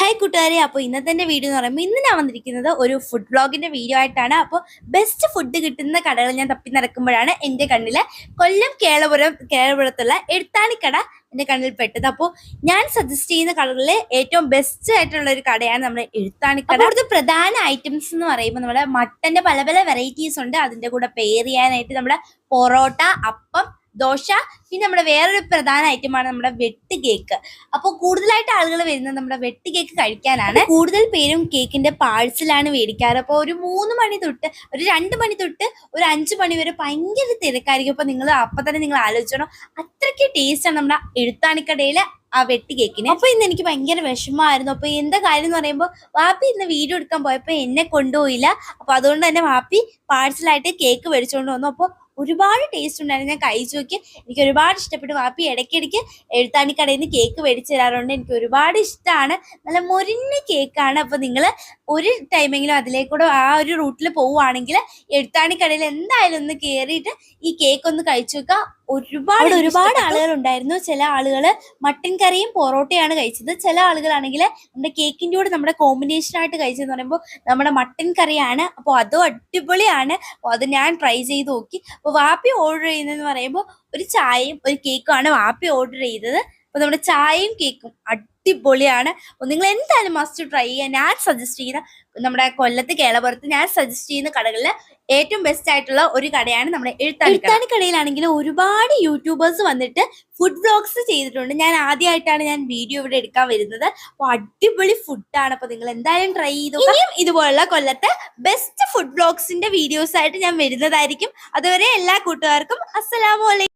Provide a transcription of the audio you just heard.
Hi കൂട്ടുകാരെ. അപ്പോൾ ഇന്നത്തെ എന്റെ വീഡിയോ എന്ന് പറയുമ്പോൾ ഇന്ന് ഞാൻ വന്നിരിക്കുന്നത് ഒരു ഫുഡ് ബ്ലോഗിന്റെ വീഡിയോ ആയിട്ടാണ്. അപ്പോൾ ബെസ്റ്റ് ഫുഡ് കിട്ടുന്ന കടകൾ ഞാൻ തപ്പി നടക്കുമ്പോഴാണ് എന്റെ കണ്ണിൽ കൊല്ലം കേളപുരം കേളപുരത്തുള്ള എഴുത്താണിക്കട എന്റെ കണ്ണിൽ പെട്ടത്. അപ്പോൾ ഞാൻ സജസ്റ്റ് ചെയ്യുന്ന കടകളിൽ ഏറ്റവും ബെസ്റ്റ് ആയിട്ടുള്ള ഒരു കടയാണ് നമ്മുടെ എഴുത്താണിക്കട അവിടുത്തെ പ്രധാന ഐറ്റംസ് എന്ന് പറയുമ്പോൾ നമ്മുടെ മട്ടന്റെ പല പല വെറൈറ്റീസ് ഉണ്ട്. അതിന്റെ കൂടെ പെയർ ചെയ്യാനായിട്ട് നമ്മുടെ പൊറോട്ട അപ്പം ദോശ പിന്നെ നമ്മുടെ വേറൊരു പ്രധാന ഐറ്റമാണ് നമ്മുടെ വെട്ട് കേക്ക് അപ്പോൾ കൂടുതലായിട്ട് ആളുകൾ വരുന്നത് നമ്മുടെ വെട്ട് കേക്ക് കഴിക്കാനാണ്. കൂടുതൽ പേരും കേക്കിന്റെ പാഴ്സലാണ് മേടിക്കാറ്. അപ്പോൾ ഒരു മൂന്ന് മണി തൊട്ട് ഒരു രണ്ട് മണി തൊട്ട് ഒരു അഞ്ച് മണി വരെ ഭയങ്കര തിരക്കായിരിക്കും. അപ്പോൾ നിങ്ങൾ അപ്പം തന്നെ നിങ്ങൾ ആലോചിച്ചോണം. അത്രയ്ക്ക് ടേസ്റ്റാണ് നമ്മുടെ എഴുത്താണിക്കടയിലെ ആ വെട്ടി കേക്കിന് അപ്പൊ ഇന്ന് എനിക്ക് ഭയങ്കര വിഷമമായിരുന്നു. അപ്പൊ എന്താ കാര്യം എന്ന് പറയുമ്പോൾ വാപ്പി ഇന്ന് വീഡിയോ എടുക്കാൻ പോയപ്പോ എന്നെ കൊണ്ടുപോയില്ല. അപ്പൊ അതുകൊണ്ട് തന്നെ വാപ്പി പാഴ്സലായിട്ട് കേക്ക് മേടിച്ചുകൊണ്ട് വന്നു. അപ്പോൾ ഒരുപാട് ടേസ്റ്റ് ഉണ്ടായിരുന്നു. ഞാൻ കഴിച്ചു നോക്കി. എനിക്ക് ഒരുപാട് ഇഷ്ടപ്പെട്ടു. വാപ്പി ഇടയ്ക്കിടയ്ക്ക് എഴുത്താണിക്കടയിൽ നിന്ന് കേക്ക് മേടിച്ചു തരാറുണ്ട്. എനിക്ക് ഒരുപാട് ഇഷ്ടമാണ് നല്ല മൊരിഞ്ഞ കേക്കാണ് അപ്പോൾ നിങ്ങൾ ഒരു ടൈമെങ്കിലും അതിലേക്കൂടെ ആ ഒരു റൂട്ടിൽ പോവുകയാണെങ്കിൽ എഴുത്താണിക്കടയിൽ എന്തായാലും ഒന്ന് കയറിയിട്ട് ഈ കേക്ക് ഒന്ന് കഴിച്ചു നോക്കുക. ഒരുപാട് ഒരുപാട് ആളുകൾ ഉണ്ടായിരുന്നു ചില ആളുകൾ മട്ടൻ കറിയും പൊറോട്ടയാണ് കഴിച്ചത്. ചില ആളുകളാണെങ്കിൽ നമ്മുടെ കേക്കിന്റെ കൂടെ നമ്മുടെ കോമ്പിനേഷൻ ആയിട്ട് കഴിച്ചതെന്ന് പറയുമ്പോൾ നമ്മുടെ മട്ടൻ കറിയാണ്. അപ്പോൾ അതും അടിപൊളിയാണ്. അപ്പോൾ അത് ഞാൻ ട്രൈ ചെയ്ത് നോക്കി. അപ്പോൾ വാപ്പി ഓർഡർ ചെയ്യുന്നതെന്ന് പറയുമ്പോൾ ഒരു ചായയും ഒരു കേക്കുമാണ് വാപ്പി ഓർഡർ ചെയ്തത്. അപ്പോൾ നമ്മുടെ ചായയും കേക്കും അടിപൊളിയാണ്. നിങ്ങൾ എന്തായാലും മസ്റ്റ് ട്രൈ ചെയ്യാൻ ഞാൻ സജസ്റ്റ് ചെയ്യുന്ന നമ്മുടെ കൊല്ലത്ത് കേളപുറത്ത് ഞാൻ സജസ്റ്റ് ചെയ്യുന്ന കടകളിൽ ഏറ്റവും ബെസ്റ്റ് ആയിട്ടുള്ള ഒരു കടയാണ് നമ്മുടെ എഴുത്താണി കടയിലാണെങ്കിൽ ഒരുപാട് യൂട്യൂബേഴ്സ് വന്നിട്ട് ഫുഡ് വ്ളോഗ്സ് ചെയ്തിട്ടുണ്ട്. ഞാൻ ആദ്യമായിട്ടാണ് ഞാൻ വീഡിയോ ഇവിടെ എടുക്കാൻ വരുന്നത്. അപ്പോൾ അടിപൊളി ഫുഡാണ് അപ്പോൾ നിങ്ങൾ എന്തായാലും ട്രൈ ചെയ്തു ഇനിയും ഇതുപോലുള്ള കൊല്ലത്തെ ബെസ്റ്റ് ഫുഡ് വ്ളോഗ്സിന്റെ വീഡിയോസ് ആയിട്ട് ഞാൻ വരുന്നതായിരിക്കും. അതുവരെ എല്ലാ കൂട്ടുകാർക്കും അസ്സലാമു അലൈക്കും